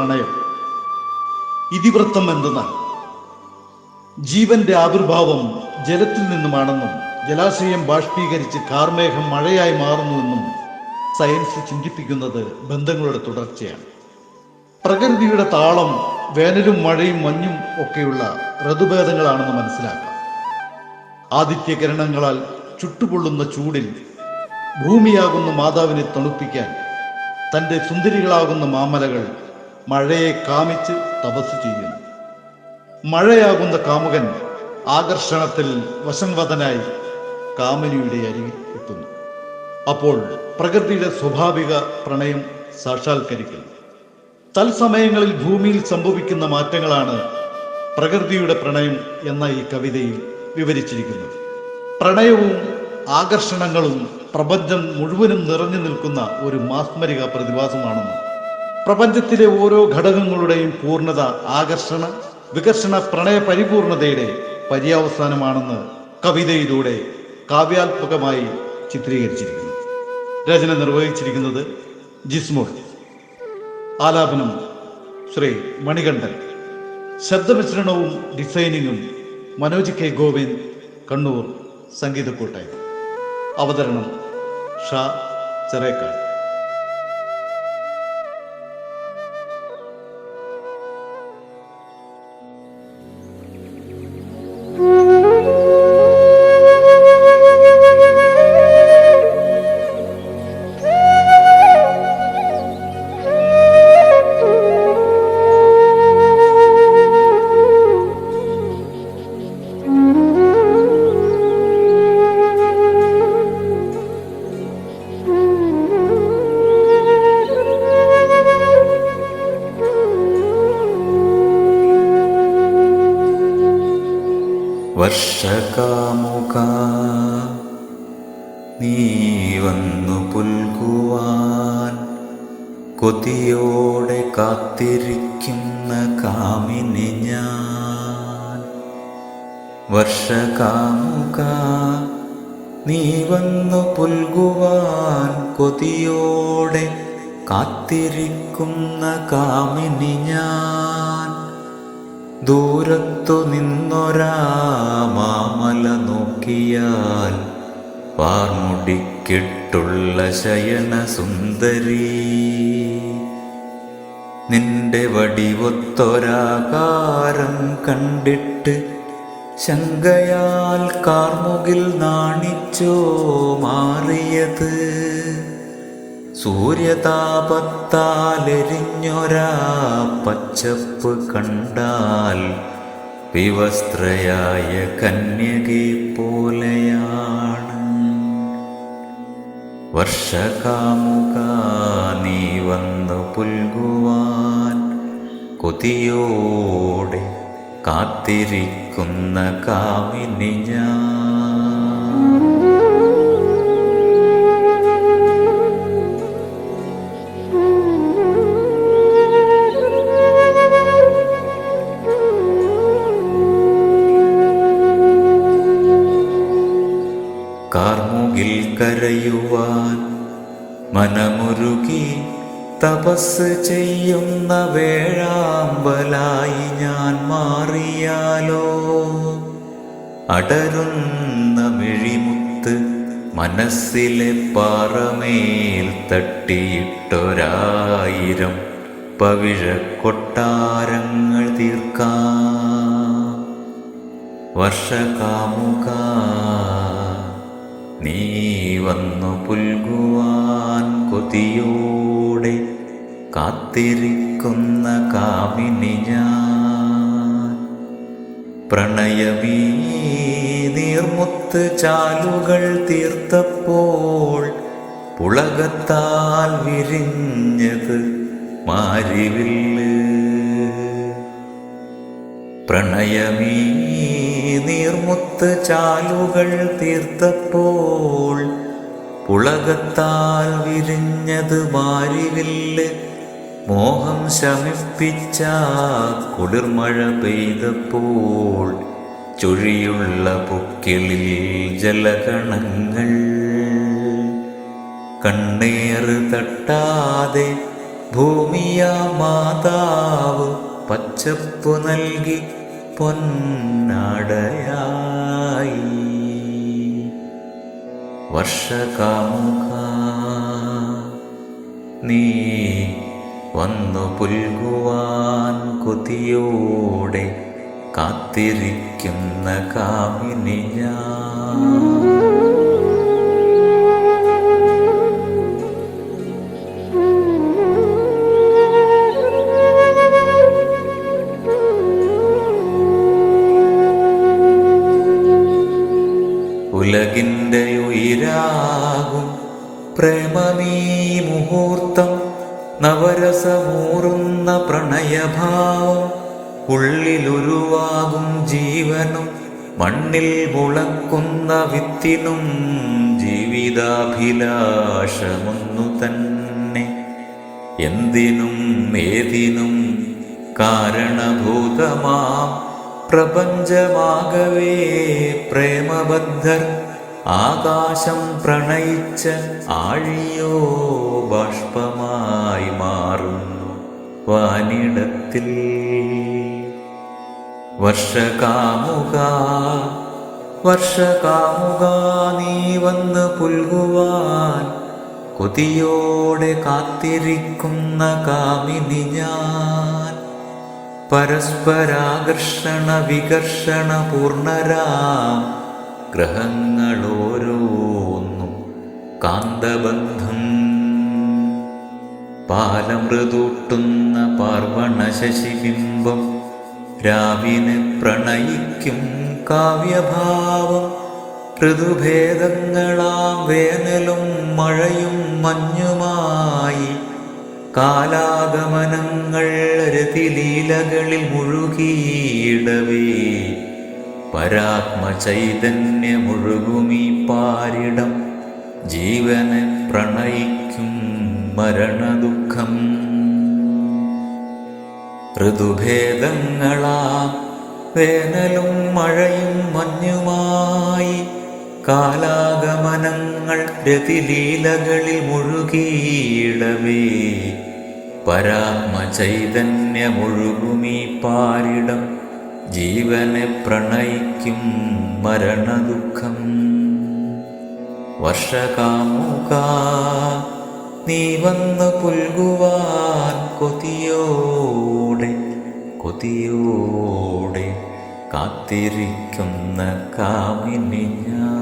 പ്രണയം. ഇതിവൃത്തം എന്തെന്നാൽ ജീവന്റെ ആവിർഭാവം ജലത്തിൽ നിന്നുമാണെന്നും ജലാശയം ബാഷ്പീകരിച്ച് കാർമേഘം മഴയായി മാറുന്നുവെന്നും സയൻസ് ചിന്തിപ്പിക്കുന്നത് ബന്ധങ്ങളുടെ തുടർച്ചയാണ്. പ്രകൃതിയുടെ താളം വേനലും മഴയും മഞ്ഞും ഒക്കെയുള്ള ഋതുഭേദങ്ങളാണെന്ന് മനസ്സിലാക്കാം. ആദിത്യകിരണങ്ങളാൽ ചുട്ടുപൊള്ളുന്ന ചൂടിൽ ഭൂമിയാകുന്ന മാതാവിനെ തണുപ്പിക്കാൻ തന്റെ സുന്ദരികളാകുന്ന മാമലകൾ മഴയെ കാമിച്ച് തപസ് ചെയ്യുന്നു. മഴയാകുന്ന കാമുകൻ ആകർഷണത്തിൽ വശംവദനായി കാമിനിയുടെ അരികിൽ എത്തുന്നു. അപ്പോൾ പ്രകൃതിയുടെ സ്വാഭാവിക പ്രണയം സാക്ഷാത്കരിക്കുന്നു. തത്സമയങ്ങളിൽ ഭൂമിയിൽ സംഭവിക്കുന്ന മാറ്റങ്ങളാണ് പ്രകൃതിയുടെ പ്രണയം എന്ന ഈ കവിതയിൽ വിവരിച്ചിരിക്കുന്നത്. പ്രണയവും ആകർഷണങ്ങളും പ്രപഞ്ചം മുഴുവനും നിറഞ്ഞു നിൽക്കുന്ന ഒരു മാസ്മരിക പ്രതിഭാസമാണെന്നും പ്രപഞ്ചത്തിലെ ഓരോ ഘടകങ്ങളുടെയും പൂർണത ആകർഷണ വികർഷണ പ്രണയ പരിപൂർണതയുടെ പര്യാവസാനമാണെന്ന് കവിതയിലൂടെ കാവ്യാത്മകമായി ചിത്രീകരിച്ചിരിക്കുന്നു. രചന നിർവഹിച്ചിരിക്കുന്നത് ജിസ്മോൾ. ആലാപനം ശ്രീ മണികണ്ഠൻ. ശബ്ദമിശ്രണവും ഡിസൈനിങ്ങും മനോജ് കെ ഗോവിന്ദ് കണ്ണൂർ സംഗീതക്കൂട്ടായ്മ. അവതരണം ഷാ ചെറേക്കാട്. വർഷകാമുക നീ വന്നു പുൽകുവാൻ കൊതിയോടെ കാത്തിരിക്കുന്ന കാമിനി ഞാൻ. വർഷകാമുക നീ വന്നു പുൽകുവാൻ കൊതിയോടെ കാത്തിരിക്കുന്ന കാമിനി ഞാൻ. ദൂരത്തു നിന്നൊരാ മാമല നോക്കിയാൽ പാർമുടിക്കിട്ടുള്ള ശയന സുന്ദരി. നിന്റെ വടിവൊത്തൊരാകാരം കണ്ടിട്ട് ശങ്കയാൽ കാർമുകിൽ നാണിച്ചോ മാറിയത്. സൂര്യതാപത്താലെരിഞ്ഞൊരാ പച്ചപ്പ് കണ്ടാൽ വിവസ്ത്രയായ കന്യകെ പോലെയാണ്. വർഷകാമുക നീ വന്നു പുൽകുവാൻ കൊതിയോടെ കാത്തിരിക്കുന്ന കാമിനി ഞാൻ കാർമുകിൽ കരയുവാൻ മനമുരുകി തപസ് ചെയ്യുന്ന വേഴാമ്പലായി ഞാൻ മാറിയാലോ? അടരുന്ന മിഴിമുത്ത് മനസ്സിലെ പാറമേൽ തട്ടിയിട്ടൊരായിരം പവിഴക്കൊട്ടാരങ്ങൾ തീർക്കാം. വർഷകാമുക നീ വന്നു പുൽകുവാൻ കൊതിയോടെ കാത്തിരിക്കുന്ന കാമിനി ഞാൻ. പ്രണയമീ ചാലുകൾ തീർത്തപ്പോൾ പുളകത്താൽ വിരിഞ്ഞത് മാരിവില്ല്. പ്രണയമീ നീർമുത്ത് ചാലുകൾ തീർത്തപ്പോൾ പുളകത്താൽ വിരിഞ്ഞത് വാരിവില്ല്. മോഹം ശമിപ്പിച്ച കുളിർമഴ പെയ്തപ്പോൾ ചുഴിയുള്ള പൊക്കിളിൽ ജലകണങ്ങൾ. കണ്ണേറ് തട്ടാതെ ഭൂമിയാ മാതാവ് പച്ചപ്പ് നൽകി പൊന്നാടയായി. വർഷകാമുക നീ വന്നു പുൽകുവാൻ കൊതിയോടെ കാത്തിരിക്കുന്ന കാമിനി ഞാൻ. പ്രേമമീ മുഹൂർത്തം നവരസമൂറുന്ന പ്രണയഭാവം ഉള്ളിലുരുവാകും ജീവനും മണ്ണിൽ മുളക്കുന്ന വിത്തിനും ജീവിതാഭിലാഷമൊന്നു തന്നെ. എന്തിനും ഏതിനും കാരണഭൂതമാ പ്രപഞ്ചമാകവേ പ്രേമബദ്ധർ ആകാശം പ്രണയിച്ച ആഴിയോ ബാഷ്പമായി മാറുന്നു വാനിടത്തിൽ. വർഷകാമുക വർഷകാമുക നീ വന്ന് പുൽകുവാൻ കൊതിയോടെ കാത്തിരിക്കുന്ന കാമിനി ഞാൻ. പരസ്പരാകർഷണ വികർഷണ പൂർണരാം ഗ്രഹങ്ങളോരോന്നും കാന്തബന്ധം. പാലമൃതൂട്ടുന്ന പാർവണശശിബിംബം രാവിനെ പ്രണയിക്കും കാവ്യഭാവം. ഋതുഭേദങ്ങളാം വേനലും മഴയും മഞ്ഞുമായി കാലാഗമനങ്ങൾ രതിലീലകളിൽ മുഴുകിയിടവേ. പരാത്മചൈതന്യമൊഴുകുമീ പാരിടം ജീവനെ പ്രണയിക്കും മരണദുഃഖം. ഋതുഭേദങ്ങളാ വേനലും മഴയും മഞ്ഞുമായി കാലാഗമനങ്ങൾ രതിലീലകളിൽ മുഴുകിയിടവേ. പരാത്മചൈതന്യമൊഴുകുമീ പാരിടം ജീവനെ പ്രണയിക്കും മരണദുഃഖം. വർഷകാമുക നീ വന്ന് പുൽകുവാൻ കൊതിയോടെ കൊതിയോടെ കാത്തിരിക്കുന്ന കാമിനി ഞാൻ.